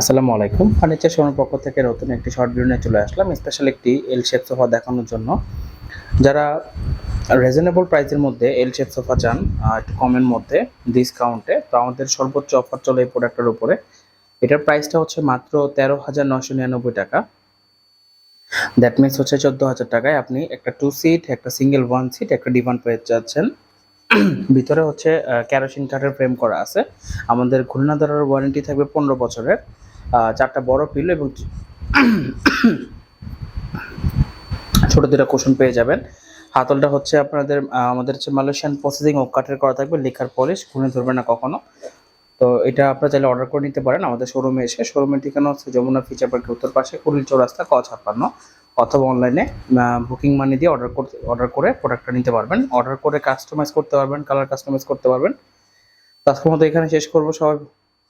আসসালামু আলাইকুম। Furniture showroom পক্ষ থেকে নতুন একটি শর্ট ভিডিও নিয়ে চলে আসলাম স্পেশাল একটি এল শেপ সোফা দেখানোর জন্য। যারা রিজনেবল প্রাইসের মধ্যে এল শেপ সোফা চান একটু কমের মধ্যে ডিসকাউন্টে তো আমাদের সর্বোচ্চ অফার চলে এই প্রোডাক্টের উপরে। এটার প্রাইসটা হচ্ছে মাত্র তেরো হাজার নশো নিরানব্বই টাকা। দ্যাট মিনস হচ্ছে চোদ্দ হাজার টাকায় আপনি একটা টু সিট একটা সিঙ্গেল ওয়ান সিট একটা ডিভান পেয়ে যাচ্ছেন। ভিতরে হচ্ছে ক্যারোসিন কাঠের ফ্রেম করা আছে। আমাদের ঘূর্ণা ধরার ওয়ারেন্টি থাকবে পনেরো বছরের। চারটা বড় পিলো এবং ছোট দুটা কুশন পেয়ে যাবেন। হাতলটা হচ্ছে আপনাদের আমাদের হচ্ছে মালয়েশিয়ান প্রসেসিং ও কাঠের করা থাকবে, লেখার পলিশ ঘুরে ধরবে না কখনো। তো এটা আপনারা চাইলে অর্ডার করে নিতে পারেন আমাদের শোরুমে এসে। শোরুমের ঠিকানা হচ্ছে যমুনা ফিচার পার্কের উত্তর পাশে, কুড়িল চৌরাস্তা, ক ছাপ্পান্ন। অথবা অনলাইনে বুকিং মানি দিয়ে অর্ডার করতে অর্ডার করে প্রোডাক্টটা নিতে পারবেন। অর্ডার করে কাস্টমাইজ করতে পারবেন কালার কাস্টমাইজ করতে পারবেন। তো আজকের মতো এখানে শেষ করব। সবাই